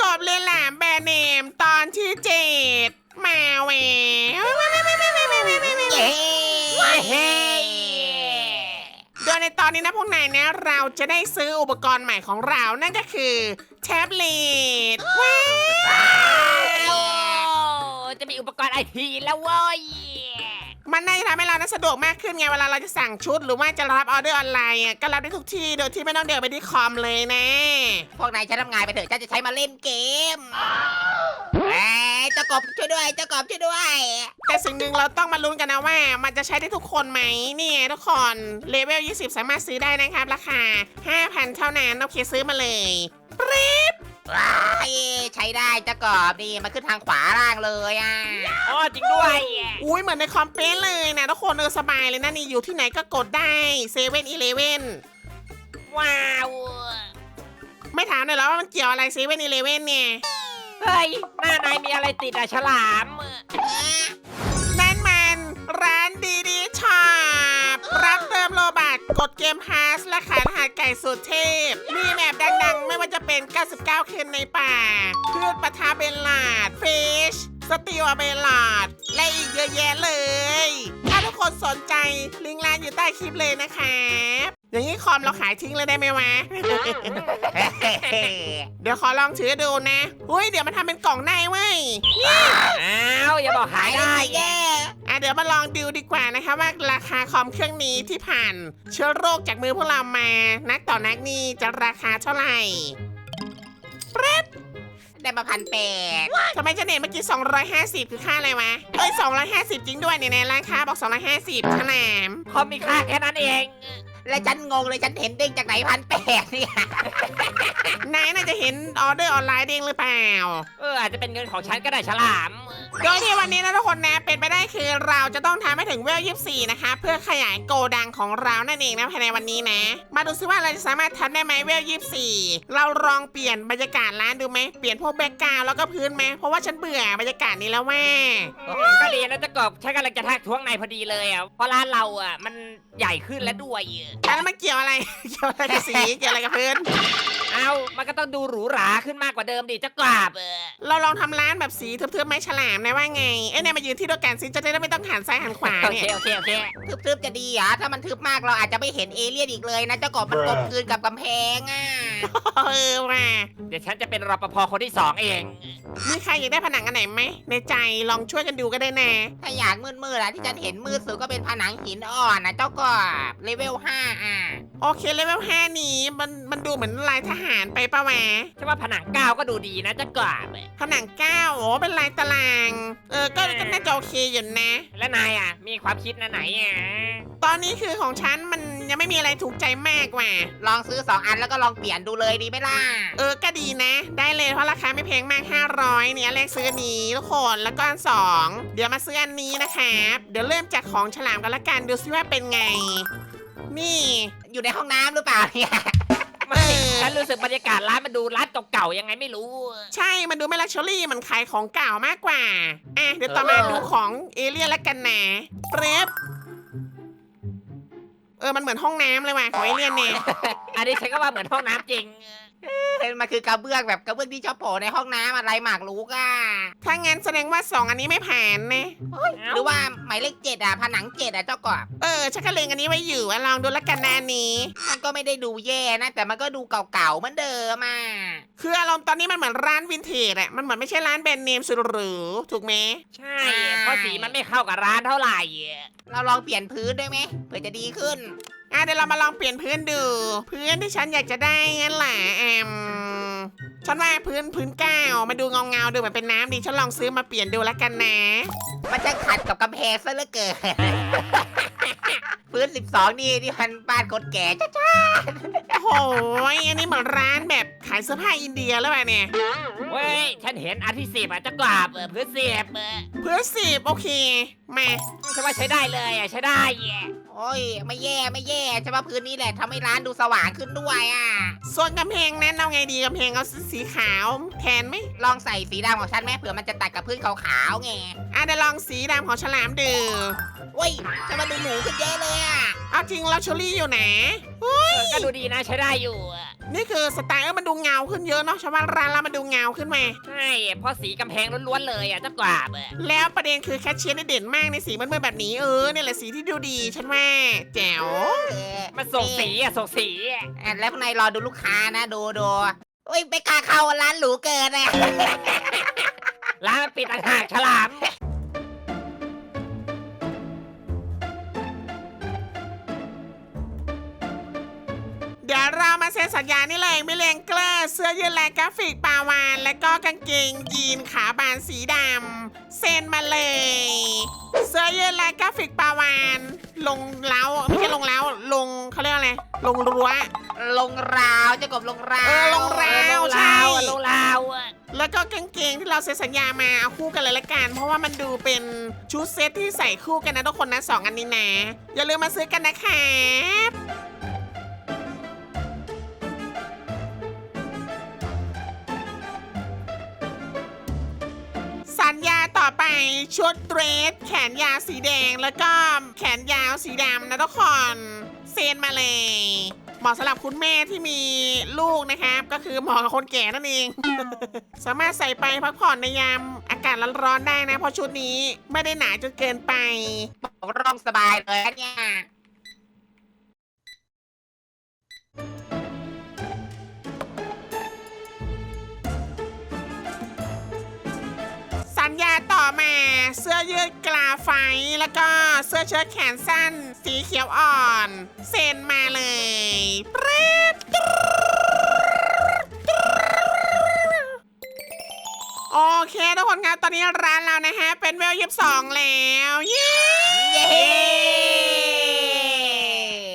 กบเลยล่ะแบรนด์เนมตอนที่เจ็ดมาแหววเย้เฮ้โดยในตอนนี้นะพวกนายนะ เราจะได้ซื้ออุปกรณ์ใหม่ของเรา นั่นก็คือ แท็บเล็ตว้าวจะมีอุปกรณ์ไอทีแล้วเว้ย มันน่าจะทำให้เรานั้นสะดวกมากขึ้นไงเวลาเราจะสั่งชุด หรือว่าจะรับออเดอร์ออนไลน์อะก็รับได้ทุกที่โดยที่ไม่ต้องเดินไปที่คอมเลยนะ พวกนายใช้ทำงานไปเถอะฉันจะใช้มาเล่นเกมเอ้ยเจ้ากบช่วยด้วยเจ้ากบช่วยด้วย แต่สิ่งหนึ่งเราต้องมาลุ้นกันนะว่า มันจะใช้ได้ทุกคนไหมนี่ไงทุกคนเลเวล 20 สามารถซื้อได้นะครับ ราคา 5,000 เท่านั้น โอเคซื้อมาเลยปรี๊บ ว้ายใช้ได้เจ้ากบนี่มันขึ้นทางขวาล่างเลยอะอ๋อจริงด้วยอุ้ยเหมือนในคอมเป๊ะเลยนะทุกคนเออสบายเลยนะนี่อยู่ที่ไหนก็กดได้เซเว่นอีเลเว่นว้าวไม่ถามเลยแล้วว่ามันเกี่ยวอะไรเซเว่นอีเลเว่นเนี่ยเฮ้ยหน้านายมีอะไรติดอะฉลาม นั่นมันร้านดีดี กดเกมพาสและขายรหัสไก่สุดเทพ มีแมปดังๆ ไม่ว่าจะเป็น 99คืนในป่า พืชปะทาเบลลาดฟิชสติวเบลลาด และอีกเยอะแยะเลย ถ้าทุกคนสนใจลิงก์ร้านอยู่ใต้คลิปเลยนะครับอย่างนี้คอมเราขายทิ้งเลยได้ไหมวะ เดี๋ยวขอลองถือดูนะ อุ้ยเดี๋ยวมันทำเป็นกล่องได้เว้ยอ้าวอย่าบอกหายได้แย่ อะเดี๋ยวมาลองดูดีกว่านะคะว่าราคาคอมเครื่องนี้ที่ผ่านเชื้อโรคจากมือพวกเรามา นักต่อนักนี่จะราคาเท่าไหร่ได้มาพันแปดทำไมจะเน็ตเมื่อกี้ 250 คือค่าอะไรวะ เอ้ย 250 จริงด้วยเนี่ยในร้านค้าบอก 250ขนามคอมมีค่าแค่นั้นเอง และฉันงงเลยฉันเห็นเด้งจากไหนพันแปดเนี่ย นายน่าจะเห็นออเดอร์ออนไลน์เด้งหรือเปล่า เอออาจจะเป็นเงินของฉันก็ได้ฉลาม โดยที่วันนี้นะทุกคนนะเป็นไปได้คือเราจะต้องทำให้ถึงเวล24นะคะ เพื่อขยายโกดังของเรานั่นเองนะภายในวันนี้นะ มาดูซิว่าเราจะสามารถทำได้ไหมเวล24เราลองเปลี่ยนบรรยากาศร้านดูไหมเปลี่ยนพวกแบ็กกราวด์แล้วก็พื้นไหมเพราะว่าฉันเบื่อบรรยากาศนี้แล้วแม่ก็ดีนะเจะกบฉันกำลังจะทักท้วงนายพอดีเลยอะเพราะร้านเราอะมันใหญ่ขึ้นแล้วด้วยแล้วมันเกี่ยวอะไร เกี่ยวอะไรกับสีเกี่ยวอะไรกับพื้นเอ้ามันก็ต้องดูหรูหราขึ้นมากกว่าเดิมดิเจะกราบเออเราลองทำร้านแบบสีทึบๆไหมฉลามนะว่าไง เอ้ยเนี่ยมายืนที่เด้วยวกันซิจะได้ไม่ต้องหันซ้ายหันขวาโอเนี่เคย โอเคโอเคทึบๆจะดีเหรอถ้ามันทึบมากเราอาจจะไม่เห็นเอเลี่ยนอีกเลยนะเจ้ากบมันกลมกลืนกับกำแพงอะเออว่ะเดี๋ยวฉันจะเป็นรปภคนที่สองเอง มีใครอยากได้ผนังอันไหนไหม ในใจลองช่วยกันดูก็ได้นะ ถ้าอยากมืดๆอะที่ฉันเห็นมืดสุดก็เป็นผนังหินอ่อนนะเจ้ากบเลเวลห้าอะโอเคเลเวล5นี้มันมันดูเหมือนลายทหารไปปะวะฉันว่าผนังก้าวก็ดูดีนะเจะกราบเออผนังก้าวโอ้เป็นลายตารางเออก็ก็น่าจะโอเคอยู่นะ แล้วนายอะ มีความคิดนะไหนอะตอนนี้คือของฉันมันยังไม่มีอะไรถูกใจมากว่ะลองซื้อสองอันแล้วก็ลองเปลี่ยนดูเลยดีไหมล่ะ เออก็ดีนะ ได้เลยเพราะราคาไม่แพงมาก 500 เนี่ยเลขซื้ออันนี้ทุกคนแล้วก็อันสองเดี๋ยวมาซื้ออันนี้นะครับเดี๋ยวเริ่มจากของฉลามกันละกันดูซิว่าเป็นไง นี่ อยู่ในห้องน้ำหรือเปล่าเนี่ยไม่เออ ฉันรู้สึกบรรยากาศร้านมันดูร้านเก่าๆยังไงไม่รู้ ใช่ มันดูไม่ลักชัวรี่มันขายของเก่ามากกว่า อะ เดี๋ยวต่อมาเออ ดูของเอเลี่ยนละกันนะเปรฟเออ มันเหมือนห้องน้ำเลยว่ะของเอเลี่ยนเนี่ย อันนี้ฉันก็ว่าเหมือนห้องน้ำจริง มันคือกระเบื้องแบบกระเบื้องที่ชอบโผล่ในห้องน้ำอะไรหมากรุกอะถ้างั้นแสดงว่าสองอันนี้ไม่ผ่านนะหรือว่าหมายเลขเจ็ดอะผนังเจ็ดอะเจ้ากบเออชักกะเลงอันนี้ไว้อยู่อะลองดูละกันนะอันนี้ มันก็ไม่ได้ดูแย่นะ แต่มันก็ดูเก่าๆเหมือนเดิมอะคืออารมณ์ตอนนี้มันเหมือนร้านวินเทจอะมันเหมือนไม่ใช่ร้านแบรนด์เนมสุดหรูถูกไหมใช่เพราะสีมันไม่เข้ากับร้านเท่าไหร่ เราลองเปลี่ยนพื้นด้วยไหมเผื่อจะดีขึ้น อะเดี๋ยวเรามาลองเปลี่ยนพื้นดูพื้นที่ฉันอยากจะได้งั้นแหละแอมฉันว่าพื้นพื้นก้าวมาดูเงาเงาๆดูเหมือนเป็นน้ำดีฉันลองซื้อมาเปลี่ยนดูละกันนะ มันจะขัดกับกำแพงซะเหลือเกิน พื้นสิบสองนี่ที่มันบ้านคนแก่จ้าโอ้โหอันนี้เหมือนร้านแบบขายเสื้อผ้าอินเดียแล้วแบบเนี่ย เว้ย ฉันเห็นอันที่สิบอะจะกราบเออพื้นสิบเออพื้นสิบโอเค มา ฉันว่าใช้ได้เลยอะใช้ได้อะ โอ้ย ไม่แย่ไม่แย่ใช่ป่ะพื้นนี้แหละทำให้ร้านดูสว่างขึ้นด้วยอะ ส่วนกำแพงนั้นเอาไงดีกำแพงเอาสีขาวแทนไหมลองใส่สีดำของฉันไหมเผื่อมันจะตัดกับพื้นขาวๆไงอะเดี๋ยวลองสีดำของฉลามดูโอ้ยจะมาดูหนูขึ้นเยอะเลยอะเอาจริงเราเชอรี่อยู่นะเออก็ดูดีนะใช้ได้อยู่อะ นนี่คือสไตล์เออมันดูเงาขึ้นเยอะเนาะชาวบ้านร้านเรามันดูเงาขึ้นมา ใช่เพราะสีกำแพงล้วนๆเลยอะเจ้ากราบอะแล้วประเด็นคือแคชเชียร์เนี่ยเด่นมากในสีมืดๆแบบนี้เออเนี่ยแหละสีที่ดูดีฉันว่าแจ๋วเออมันส่งสีอะส่งสีอะอะแล้วข้างในรอดูลูกค้านะดูดูโอ้ยไม่กล้าเข้าร้านหรูเกินอะร้านมันปิดต่างหากฉลาม เดี๋ยวเรามาเซ็นสัญญานี่เลยมิเลนเกลอร์เสื้อยืดลายกราฟิกปลาวาน และก็กางเกงยีนขาบานสีดำเซ็นมาเลย เสื้อยืดลายกราฟิกปลาวาน ลงเล้าไม่ใช่ลงเล้าลงเขาเรียกอะไรลงรั้ว ลงราวเจ้ากบลงราวเออลงราวลงลาวอะลงลาวอะแล้วก็กางเกงที่เราเซ็นสัญญามาเอาคู่กันเลยละกัน เพราะว่ามันดูเป็นชุดเซตที่ใส่คู่กันนะทุกคนนะสองอันนี้นะอย่าลืมมาซื้อกันนะครับ ชุดเดรสแขนยาวสีแดงแล้วก็แขนยาวสีดำนะทุกคนเซนมาเลยเหมาะสำหรับคุณแม่ที่มีลูกนะครับ ก็คือเหมาะกับคนแก่นั่นเอง สามารถใส่ไปพักผ่อนในยามอากาศร้อนๆได้นะ เพราะชุดนี้ไม่ได้หนาจนเกินไปบอกร่องสบายเลยนะเนี่ย ต่อมาเสื้อยืดกลาไฟ แล้วก็เสื้อเชิ้ตแขนสั้น สีเขียวอ่อน เซ็นมาเลยปรี๊ดโอเคทุกคนครับตอนนี้ร้านเรานะฮะ เป็นเวลยิบสองแล้วเย้เย้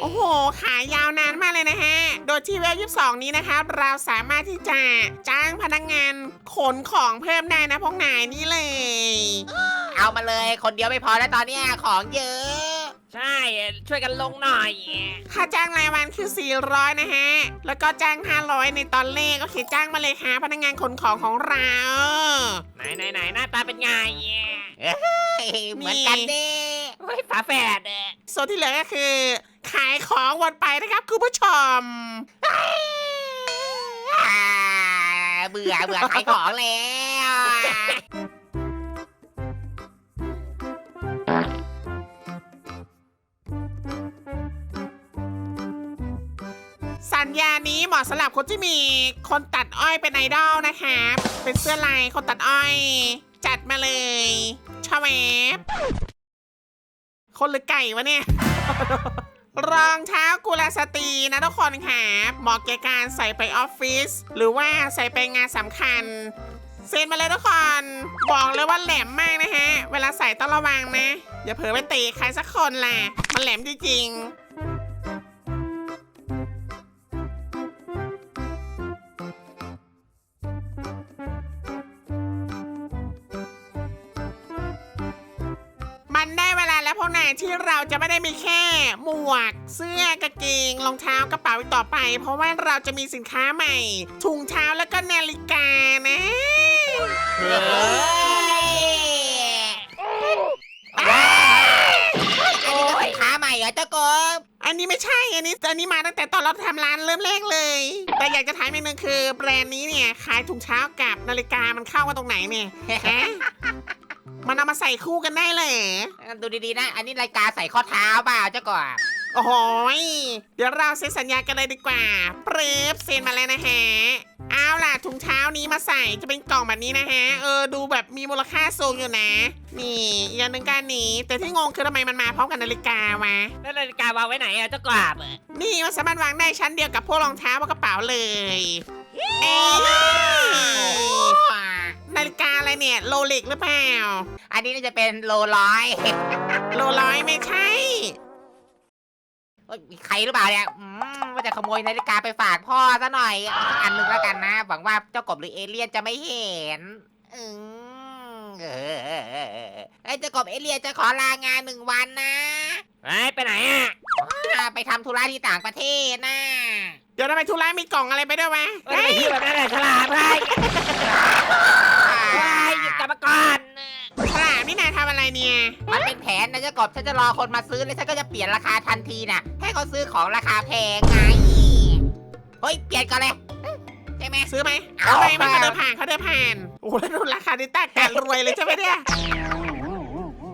โอ้โห ขายยาวนานมากเลยนะฮะ โดยที่เวลยิบสองนี้นะครับ เราสามารถที่จะจ้างพนักงานขนของเพิ่มได้นะพวกนายนี่เลย เอามาเลยคนเดียวไม่พอแล้วตอนเนี้ยของเยอะ ใช่ช่วยกันลงหน่อย ค่าจ้างรายวันคือ 400 นะฮะ แล้วก็จ้าง 500 ในตอนแรกก็คือจ้างมาเลยค่ะพนักงานขนของของเรา ไหนไหนไหนหน้าตาเป็นไงเฮ้ยเหมือนกันเด้เฮ้ยฝาแฝดอะ ส่วนที่เหลือก็คือ ขายของวนไปนะครับคุณผู้ชมเบื่อเบื่อขายของแล้วสัญญานี้เหมาะสำหรับคนที่มีคนตัดอ้อยเป็นไอดอลนะครับเป็นเสื้อลายคนตัดอ้อย จัดมาเลยชาเวฟคนหรือไก่วะเนี่ย รองเท้ากุลสตรีนะทุกคนครับเหมาะแก่การใส่ไปออฟฟิศหรือว่าใส่ไปงานสำคัญ เซ็นมาเลยทุกคน บอกเลยว่าแหลมมากนะฮะ เวลาใส่ต้องระวังนะ อย่าเผลอไปตีใครสักคนแหละมันแหลมจริงๆ แล้วพวกนายที่เราจะไม่ได้มีแค่ หมวก เสื้อกางเกงรองเท้ากระเป๋าอีกต่อไป เพราะว่าเราจะมีสินค้าใหม่ ถุงเท้าแล้วก็นาฬิกานะเฮ้ยโอ้ยค้าใหม่เหรอเจ้ากบอันนี้ไม่ใช่อันนี้อันนี้มาตั้งแต่ตอนเราทำร้านเริ่มแรกเลย แต่อยากจะถามอีกนึงคือ แบรนด์นี้เนี่ยขายถุงเท้ากับนาฬิกามันเข้ากันตรงไหนเนี่ยฮะ มันเอามาใส่คู่กันได้เลยดูดีๆนะ อันนี้รายการใส่ข้อเท้าเปล่าเจ้ากบโอ้โหยเดี๋ยวเราเซ็นสัญญากันเลยดีกว่าปรึบเซ็นมาแล้วนะฮะ เอาล่ะถุงเท้านี้มาใส่จะเป็นกล่องแบบนี้นะฮะ เออดูแบบมีมูลค่าสูงอยู่นะ นี่อีกอย่างหนึ่งการนี้ แต่ที่งงคือทำไมมันมาพร้อมกับนาฬิกาวะ แล้วนาฬิกาวางไว้ไหนอะเจ้ากราบอะนี่มันสามารถวางได้ชั้นเดียวกับพวกรองเท้าบนกระเป๋าเลย เอ้ย นาฬิกาอะไรเนี่ยโรเล็กหรือเปล่า อันนี้น่าจะเป็นโลร้อย โรร้อยไม่ใช่เอ้ยมีใครหรือเปล่าเนี่ยอืมว่าจะขโมยนาฬิกาไปฝากพ่อซะหน่อยเอาสักอันหนึ่งแล้วกันนะ หวังว่าเจ้ากบหรือเอเลี่ยนจะไม่เห็นอืมเออเออเออเออไอ้ยเจ้ากบเอเลี่ยนจะขอลางานหนึ่งวันนะเฮ้ยไปไหนอะอ่าไปทำธุระที่ต่างประเทศนะเดี๋ยวทำไมทุร้ายมีกล่องอะไรไปด้วยวะเฮ้ยที่แบบนั้นแหละฉลามไป ไปหยุดกลับมาก่อนฉลามนี่นายทำอะไรเนี่ย มันเป็นแผนนะเจ้ากบฉันจะรอคนมาซื้อแล้วฉันก็จะเปลี่ยนราคาทันทีนะให้เขาซื้อของราคาแพงไงเฮ้ยเปลี่ยนก่อนเลยใช่ไหมซื้อไหมเอาเอาไปไม่เอาเขาเดินผ่านเขาเดินผ่านโอ้โหแล้วดูราคาดิต้าการรวยเลยใช่ไหมเนี่ย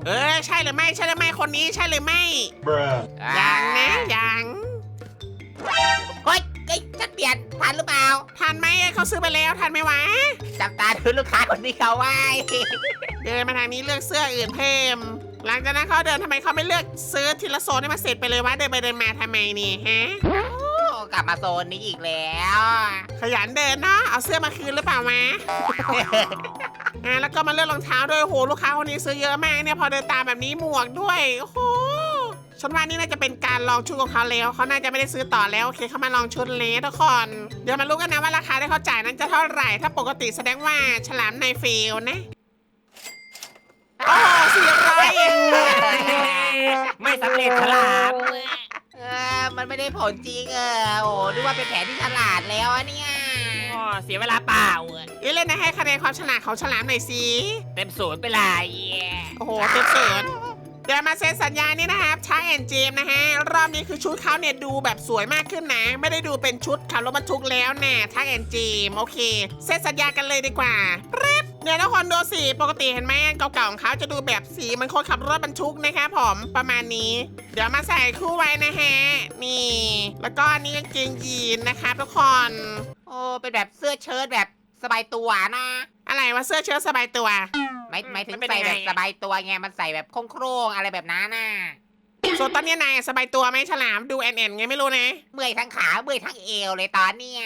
เออใช่หรือไม่ใช่หรือไม่คนนี้ใช่หรือไม่ Bruh. ยังนะยังเฮ้ย เฮ้ยฉันเปลี่ยนทันหรือเปล่าทันไหมเขาซื้อไปแล้วทันไหมวะ จับตาดูลูกค้าคนนี้เขาไว้เดินมาทางนี้เลือกเสื้ออื่นเพิ่ม หลังจากนั้นเขาเดินทำไมเขาไม่เลือกซื้อทีละโซนให้มันเสร็จไปเลยวะเดินไปเดินมาทำไมนี่ฮะ โอ้กลับมาโซนนี้อีกแล้ว ขยันเดินเนาะเอาเสื้อมาคืนหรือเปล่าวะ อะแล้วก็มาเลือกรองเท้าด้วยโอ้โหลูกค้าคนนี้ซื้อเยอะมากเนี่ยพอเดินตามแบบนี้หมวกด้วยโอ้โห ฉันว่านี่น่าจะเป็นการลองชุดของเขาแล้วเขาน่าจะไม่ได้ซื้อต่อแล้วโอเคเขามาลองชุดเลยทุกคนเดี๋ยวมารู้กันนะว่าราคาที่เขาจ่ายนั้นจะเท่าไหร่ ถ้าปกติแสดงว่าฉลามในฟิลนะโอ้สี่ร้อยไม่สำเร็จฉลามเออมันไม่ได้ผลจริงเออโอ้ดูว่าเป็นแผนที่ฉลาดแล้วอะเนี่ยอ๋อเสียเวลาเปล่าอะเอะเล่นนะให้คะแนนความฉลาดของฉลามหน่อยสิเต็มศูนย์ไปเลยโอ้โหเต็มเสิร์เดี๋ยวมาเซ็นสัญญานี่นะครับช้างแอนเจมนะฮะ รอบนี้คือชุดเขาเนี่ยดูแบบสวยมากขึ้นนะ ไม่ได้ดูเป็นชุดขับรถบรรทุกแล้วแน่ช้างแอนเจมโอเค เซ็นสัญญากันเลยดีกว่าปึ๊บเนี่ยทุกคนดูสิปกติเห็นไหมอันเก่าๆของเขาจะดูแบบสีเหมันคนขับรถบรรทุกนะครับผมประมาณนี้ เดี๋ยวมาใส่คู่ไว้นะฮะนี่ แล้วก็อันนี้กางเกงยีนนะครับทุกคนโอ้เป็นแบบเสื้อเชิ้ตแบบสบายตัวนะ อะไรวะเสื้อเชิ้ตสบายตัว ไม่ไม่ถึงใส่แบบสบายตัวไงมันใส่แบบโคร่งๆอะไรแบบนั้นน่ะส่วนตอนนี้นายสบายตัวไหมฉลามดูแอนแอนไงไม่รู้นะ เมื่อยทั้งขาเมื่อยทั้งเอวเลยตอนเนี้ย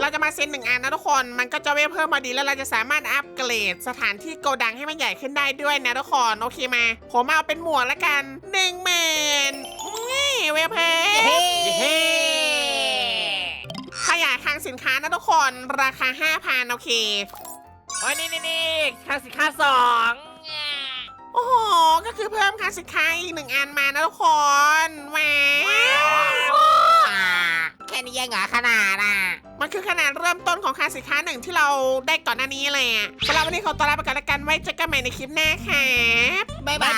เราจะมาเซ็นหนึ่งอันนะทุกคน มันก็จะเวลเพิ่มพอดีแล้วเราจะสามารถอัปเกรดสถานที่โกดังให้มันใหญ่ขึ้นได้ด้วยนะทุกคน โอเคมา ผมเอาเป็นหมวกละกันหนึ่งหมื่นนี่เวลเพิ่ม เฮ้เฮ้ ขยายคลังสินค้านะทุกคนราคา 5,000 โอเค โอ้ยนี่นี่นี่ค่าสินค้าสองโอ้โห ก็คือเพิ่มคลังสินค้าอีกหนึ่งอันมานะทุกคนว้าวอ่าแค่นี้ยังเหรอขนาดอะ มันคือขนาดเริ่มต้นของคลังสินค้าหนึ่งที่เราได้ก่อนหน้านี้เลยอะสำหรับวันนี้ขอตัวลาไปก่อนละกันไว้เจอกันใหม่ในคลิปหน้าครับ บ๊ายบาย